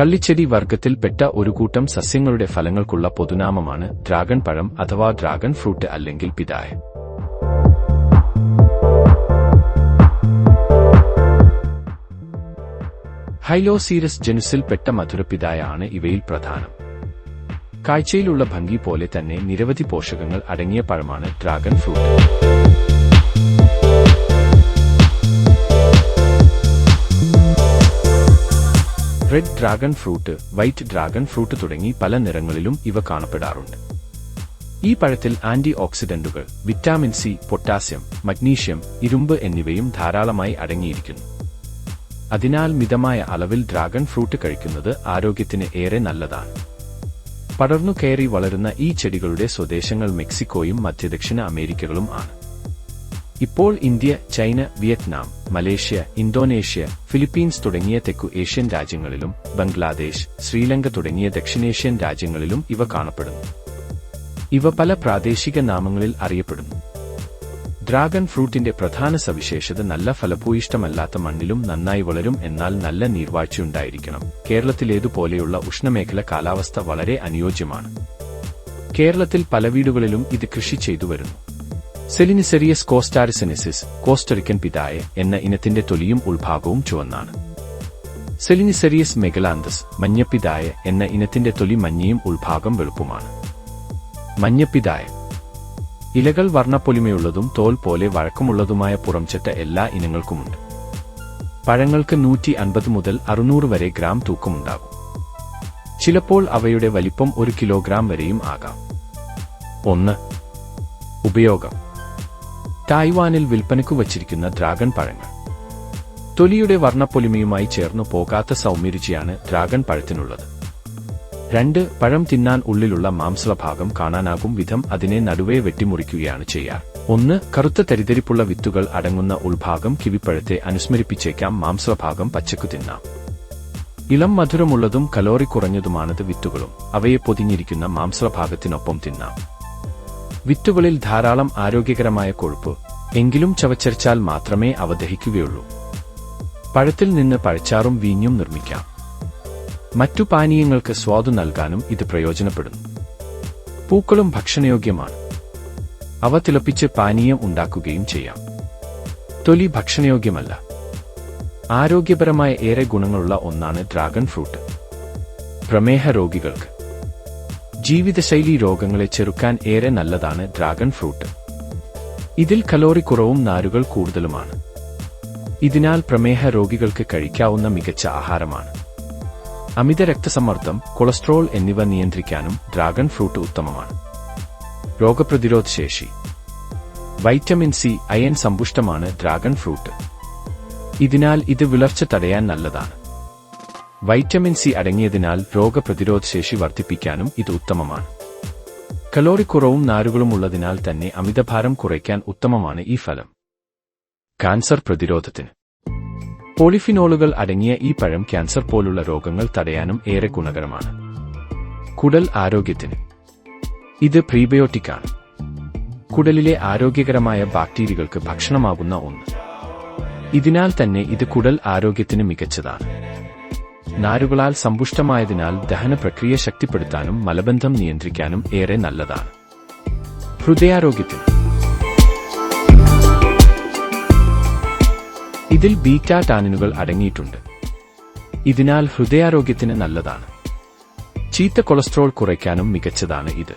കള്ളിച്ചെടി വർഗത്തിൽപ്പെട്ട ഒരു കൂട്ടം സസ്യങ്ങളുടെ ഫലങ്ങൾക്കുള്ള പൊതുനാമമാണ് ഡ്രാഗൺ പഴം അഥവാ ഡ്രാഗൺ ഫ്രൂട്ട് അല്ലെങ്കിൽ പിതായ. ഹൈലോസീരസ് ജനുസിൽപ്പെട്ട മധുരപിതായ ആണ് ഇവയിൽ പ്രധാനം. കാഴ്ചയിലുള്ള ഭംഗി പോലെ തന്നെ നിരവധി പോഷകങ്ങൾ അടങ്ങിയ പഴമാണ് dragon fruit. Red dragon fruit white dragon fruit തുടങ്ങി പല നിറങ്ങളിലും ഇവ കാണപ്പെടാറുണ്ട്. ഈ പഴത്തിൽ ആന്റി ഓക്സിഡന്റുകൾ വിറ്റാമിൻ സി പൊട്ടാസ്യം മഗ്നീഷ്യം ഇരുമ്പ് എന്നിവയും ധാരാളമായി അടങ്ങിയിരിക്കുന്നു. അതിനാൽ മിതമായ അളവിൽ ഡ്രാഗൺ ഫ്രൂട്ട് കഴിക്കുന്നത് ആരോഗ്യത്തിന് ഏറെ നല്ലതാണ്. പടർന്നു കയറി വളരുന്ന ഈ ചെടികളുടെ സ്വദേശങ്ങൾ മെക്സിക്കോയും മധ്യദക്ഷിണ അമേരിക്കകളും ആണ്. ഇപ്പോൾ India China Vietnam Malaysia Indonesia Philippines തുടങ്ങിയ തെക്കു ഏഷ്യൻ രാജ്യങ്ങളിലും ബംഗ്ലാദേശ് ശ്രീലങ്ക തുടങ്ങിയ ദക്ഷിണേഷ്യൻ രാജ്യങ്ങളിലും ഇവ കാണപ്പെടുന്നു. ഇവ പല പ്രാദേശിക നാമങ്ങളിൽ അറിയപ്പെടുന്നു. ഡ്രാഗൺ ഫ്രൂട്ടിന്റെ പ്രധാന സവിശേഷത നല്ല ഫലഭൂയിഷ്ടമല്ലാത്ത മണ്ണിലും നന്നായി വളരും എന്നാൽ നല്ല നീർവാഴ്ചയുണ്ടായിരിക്കണം കേരളത്തിലേതുപോലെയുള്ള ഉഷ്ണമേഖല കാലാവസ്ഥ വളരെ അനുയോജ്യമാണ്. കേരളത്തിൽ പല വീടുകളിലും ഇത് കൃഷി ചെയ്തു വരുന്നു. സെലിനിസെറിയസ് കോസ്റ്റാരിസെനിസിസ് കോസ്റ്ററിക്കൻ പിതായ എന്ന ഇനത്തിന്റെ തൊലിയും ഉൾഭാഗവും ചുവന്നാണ്. സെലിനിസെറിയസ് മെഗലാന്തസ് മഞ്ഞപ്പിതായ എന്ന ഇനത്തിന്റെ തൊലി മഞ്ഞയും ഉൾഭാഗം വെളുപ്പുമാണ്. മഞ്ഞപ്പിതായ. ഇലകൾ വർണപ്പൊലിമയുള്ളതും തോൽ പോലെ വഴക്കമുള്ളതുമായ പുറംചട്ട എല്ലാ ഇനങ്ങൾക്കുമുണ്ട്. പഴങ്ങൾക്ക് നൂറ്റി അൻപത് മുതൽ അറുന്നൂറ് വരെ ഗ്രാം തൂക്കമുണ്ടാകും. ചിലപ്പോൾ അവയുടെ വലിപ്പം ഒരു കിലോഗ്രാം വരെയും ആകാം. ഒന്ന്. ഉപയോഗം. തായ്വാനിൽ വിൽപ്പനയ്ക്കു വച്ചിരിക്കുന്ന ഡ്രാഗൺ പഴങ്ങൾ. തൊലിയുടെ വർണപ്പൊലിമയുമായി ചേർന്നു പോകാത്ത സൗമ്യരുചിയാണ് ഡ്രാഗൺ പഴത്തിനുള്ളത്. രണ്ട് പഴം തിന്നാൻ ഉള്ളിലുള്ള മാംസഭാഗം കാണാനാകും വിധം അതിനെ നടുവേ വെട്ടിമുറിക്കുകയാണ് ചെയ്യാറ് ഒന്ന് കറുത്ത തരിതരിപ്പുള്ള വിത്തുകൾ അടങ്ങുന്ന ഉൾഭാഗം കിവിപ്പഴത്തെ അനുസ്മരിപ്പിച്ചേക്കാം മാംസഭാഗം പച്ചക്കു തിന്നാം. ഇളം മധുരമുള്ളതും കലോറി കുറഞ്ഞതുമാണത് വിത്തുകളും. അവയെ പൊതിഞ്ഞിരിക്കുന്ന മാംസഭാഗത്തിനൊപ്പം തിന്നാം. വിത്തുകളിൽ ധാരാളം ആരോഗ്യകരമായ കൊഴുപ്പ് എങ്കിലും ചവച്ചരിച്ചാൽ മാത്രമേ അവ ദഹിക്കുകയുള്ളൂ പഴത്തിൽ നിന്ന് പഴച്ചാറും വീഞ്ഞും നിർമ്മിക്കാം. മറ്റു പാനീയങ്ങൾക്ക് സ്വാദു നൽകാനും ഇത് പ്രയോജനപ്പെടുന്നു. പൂക്കളും ഭക്ഷണയോഗ്യമാണ്. അവ തിളപ്പിച്ച് പാനീയം ഉണ്ടാക്കുകയും ചെയ്യാം. തൊലി ഭക്ഷണയോഗ്യമല്ല. ആരോഗ്യപരമായ ഏറെ ഗുണങ്ങളുള്ള ഒന്നാണ് ഡ്രാഗൺ ഫ്രൂട്ട്. പ്രമേഹ രോഗികൾക്ക് ജീവിതശൈലി രോഗങ്ങളെ ചെറുക്കാൻ ഏറെ നല്ലതാണ് ഡ്രാഗൺ ഫ്രൂട്ട്. ഇതിൽ കലോറി കുറവും നാരുകൾ കൂടുതലുമാണ്. ഇതിനാൽ പ്രമേഹ രോഗികൾക്ക് കഴിക്കാവുന്ന മികച്ച ആഹാരമാണ്. അമിത രക്തസമ്മർദ്ദം കൊളസ്ട്രോൾ എന്നിവ നിയന്ത്രിക്കാനും ഡ്രാഗൺ ഫ്രൂട്ട് ഉത്തമമാണ്. രോഗപ്രതിരോധ ശേഷി. വൈറ്റമിൻ സി അയൻ സമ്പുഷ്ടമാണ് ഡ്രാഗൺ ഫ്രൂട്ട്. ഇതിനാൽ ഇത് വിളർച്ച തടയാൻ നല്ലതാണ്. വൈറ്റമിൻ സി അടങ്ങിയതിനാൽ രോഗപ്രതിരോധ ശേഷി വർദ്ധിപ്പിക്കാനും ഇത് ഉത്തമമാണ്. കലോറി കുറവും നാരുകളും ഉള്ളതിനാൽ തന്നെ അമിതഭാരം കുറയ്ക്കാൻ ഉത്തമമാണ് ഈ ഫലം. കാൻസർ പ്രതിരോധത്തിന്. പോളിഫിനോളുകൾ അടങ്ങിയ ഈ പഴം ക്യാൻസർ പോലുള്ള രോഗങ്ങൾ തടയാനും ഏറെ ഗുണകരമാണ്. കുടൽ ആരോഗ്യത്തിന്. ഇത് പ്രീബയോട്ടിക്കാണ്. കുടലിലെ ആരോഗ്യകരമായ ബാക്ടീരിയകൾക്ക് ഭക്ഷണമാകുന്ന ഒന്ന്. ഇതിനാൽ തന്നെ ഇത് കുടൽ ആരോഗ്യത്തിന് മികച്ചതാണ്. നാരുകളാൽ സമ്പുഷ്ടമായതിനാൽ ദഹന പ്രക്രിയ ശക്തിപ്പെടുത്താനും മലബന്ധം നിയന്ത്രിക്കാനും ഏറെ നല്ലതാണ്. ഹൃദയാരോഗ്യത്തിന് ഇതിൽ ബീറ്റാ ടാനിനുകൾ അടങ്ങിയിട്ടുണ്ട്. ഇതിനാൽ ഹൃദയാരോഗ്യത്തിന് നല്ലതാണ്. ചീത്ത കൊളസ്ട്രോൾ കുറയ്ക്കാനും മികച്ചതാണ് ഇത്.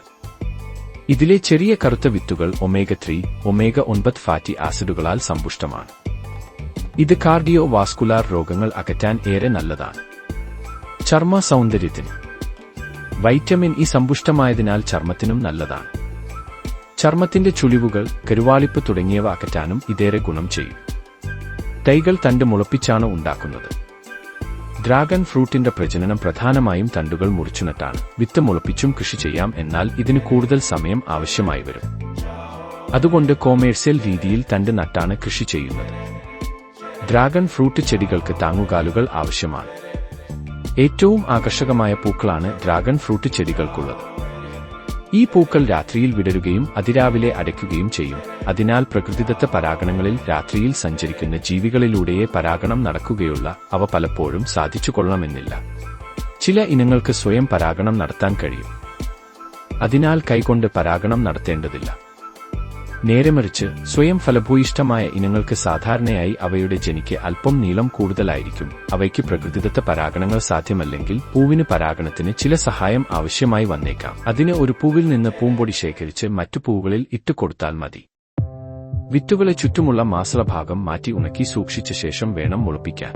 ഇതിലെ ചെറിയ കറുത്ത വിത്തുകൾ ഒമേഗ ത്രീ ഒമേഗ ഒൻപത് ഫാറ്റി ആസിഡുകളാൽ സമ്പുഷ്ടമാണ്. ഇത് കാർഡിയോ വാസ്കുലാർ രോഗങ്ങൾ അകറ്റാൻ ഏറെ നല്ലതാണ്. ചർമ്മ സൗന്ദര്യത്തിന് വൈറ്റമിൻ ഇ സമ്പുഷ്ടമായതിനാൽ ചർമ്മത്തിനും നല്ലതാണ്. ചർമ്മത്തിന്റെ ചുളിവുകൾ കരുവാളിപ്പ് തുടങ്ങിയവ അകറ്റാനും ഇതേറെ ഗുണം ചെയ്യും. തൈകൾ തണ്ട് മുളപ്പിച്ചാണ് ഉണ്ടാക്കുന്നത്. ഡ്രാഗൺ ഫ്രൂട്ടിന്റെ പ്രജനനം പ്രധാനമായും തണ്ടുകൾ മുറിച്ചുനട്ടാണ്. വിത്ത് മുളപ്പിച്ചും കൃഷി ചെയ്യാം എന്നാൽ ഇതിന് കൂടുതൽ സമയം ആവശ്യമായി വരും. അതുകൊണ്ട് കോമേഴ്സ്യൽ രീതിയിൽ തണ്ട് നട്ടാണ് കൃഷി ചെയ്യുന്നത്. ഡ്രാഗൺ ഫ്രൂട്ട് ചെടികൾക്ക് താങ്ങുകാലുകൾ ആവശ്യമാണ്. ഏറ്റവും ആകർഷകമായ പൂക്കളാണ് ഡ്രാഗൺ ഫ്രൂട്ട് ചെടികൾക്കുള്ളത്. ഈ പൂക്കൾ രാത്രിയിൽ വിടരുകയും അതിരാവിലെ അടയ്ക്കുകയും ചെയ്യും. അതിനാൽ പ്രകൃതിദത്ത പരാഗണങ്ങളിൽ രാത്രിയിൽ സഞ്ചരിക്കുന്ന ജീവികളിലൂടെയേ പരാഗണം നടക്കുകയുള്ള അവ പലപ്പോഴും സാധിച്ചു കൊള്ളണമെന്നില്ല ചില ഇനങ്ങൾക്ക് സ്വയം പരാഗണം നടത്താൻ കഴിയും. അതിനാൽ കൈകൊണ്ട് പരാഗണം നടത്തേണ്ടതില്ല. നേരെമറിച്ച് സ്വയം ഫലഭൂയിഷ്ടമായ ഇനങ്ങൾക്ക് സാധാരണയായി അവയുടെ ജനിക്ക് അല്പം നീളം കൂടുതലായിരിക്കും. അവയ്ക്ക് പ്രകൃതിദത്ത പരാഗണങ്ങൾ സാധ്യമല്ലെങ്കിൽ പൂവിന് പരാഗണത്തിന് ചില സഹായം ആവശ്യമായി വന്നേക്കാം. അതിന് ഒരു പൂവിൽ നിന്ന് പൂമ്പൊടി ശേഖരിച്ച് മറ്റു പൂവുകളിൽ ഇട്ടുകൊടുത്താൽ മതി. വിത്തുകളെ ചുറ്റുമുള്ള മാസളഭാഗം മാറ്റി ഉണക്കി സൂക്ഷിച്ച ശേഷം വേണം മുളപ്പിക്കാൻ.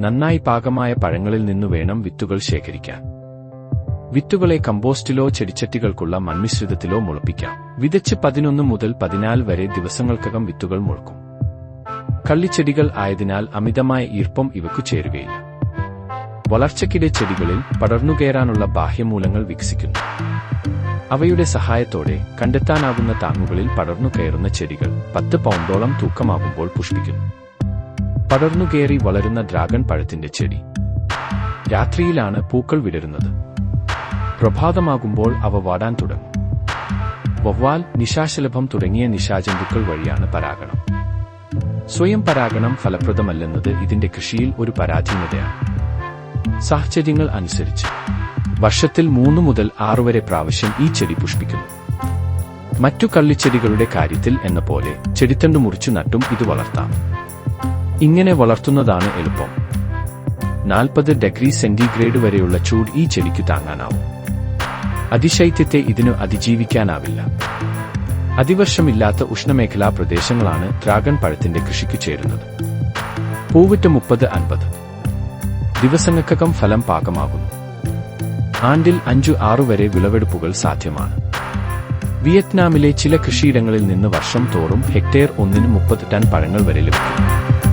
നന്നായി പാകമായ പഴങ്ങളിൽ നിന്നു വേണം വിത്തുകൾ ശേഖരിക്കാൻ. വിത്തുകളെ കമ്പോസ്റ്റിലോ ചെടിച്ചട്ടികൾക്കുള്ള മൺമിശ്രിതത്തിലോ മുളപ്പിക്കാം. വിതച്ച് പതിനൊന്ന് മുതൽ പതിനാല് വരെ ദിവസങ്ങൾക്കകം വിത്തുകൾ മുളക്കും. കള്ളിച്ചെടികൾ ആയതിനാൽ അമിതമായ ഈർപ്പം ഇവക്കു ചേരുകയില്ല. വളർച്ചയ്ക്കിടെ ചെടികളിൽ പടർന്നുകയറാനുള്ള ബാഹ്യമൂലങ്ങൾ വികസിക്കുന്നു. അവയുടെ സഹായത്തോടെ കണ്ടെത്താനാകുന്ന താങ്ങുകളിൽ പടർന്നു കയറുന്ന ചെടികൾ പത്ത് പൗണ്ടോളം തൂക്കമാകുമ്പോൾ പുഷ്പിക്കുന്നു. പടർന്നുകയറി വളരുന്ന ഡ്രാഗൺ പഴത്തിന്റെ ചെടി. രാത്രിയിലാണ് പൂക്കൾ വിടരുന്നത്. പ്രഭാതമാകുമ്പോൾ അവ വാടാൻ തുടങ്ങും. വവ്വാൽ നിശാശലഭം തുടങ്ങിയ നിശാജന്തുക്കൾ വഴിയാണ് പരാഗണം. സ്വയം പരാഗണം ഫലപ്രദമല്ലെന്നത് ഇതിന്റെ കൃഷിയിൽ ഒരു പരാധീനതയാണ്. സാഹചര്യങ്ങൾ അനുസരിച്ച് വർഷത്തിൽ മൂന്ന് മുതൽ ആറു വരെ പ്രാവശ്യം ഈ ചെടി പുഷ്പിക്കുന്നു. മറ്റു കള്ളിച്ചെടികളുടെ കാര്യത്തിൽ എന്ന പോലെ ചെടിത്തണ്ട് മുറിച്ചു നട്ടും ഇത് വളർത്താം. ഇങ്ങനെ വളർത്തുന്നതാണ് എളുപ്പം. നാൽപ്പത് ഡിഗ്രി സെന്റിഗ്രേഡ് വരെയുള്ള ചൂട് ഈ ചെടിക്ക് താങ്ങാനാവും. അതിശൈത്യത്തെ ഇതിനു അതിജീവിക്കാനാവില്ല. അതിവർഷമില്ലാത്ത ഉഷ്ണമേഖലാ പ്രദേശങ്ങളാണ് ഡ്രാഗൺ പഴത്തിന്റെ കൃഷിക്ക് ചേരുന്നത്. പൂവിട്ട് മുപ്പത് അൻപത്. ദിവസങ്ങൾക്കകം ഫലം പാകമാകുന്നു. ആണ്ടിൽ അഞ്ചു ആറു വരെ വിളവെടുപ്പുകൾ സാധ്യമാണ്. വിയറ്റ്നാമിലെ ചില കൃഷിയിടങ്ങളിൽ നിന്ന് വർഷം തോറും ഹെക്ടേർ ഒന്നിന് മുപ്പത് ടൺ പഴങ്ങൾ വരെ ലഭിക്കും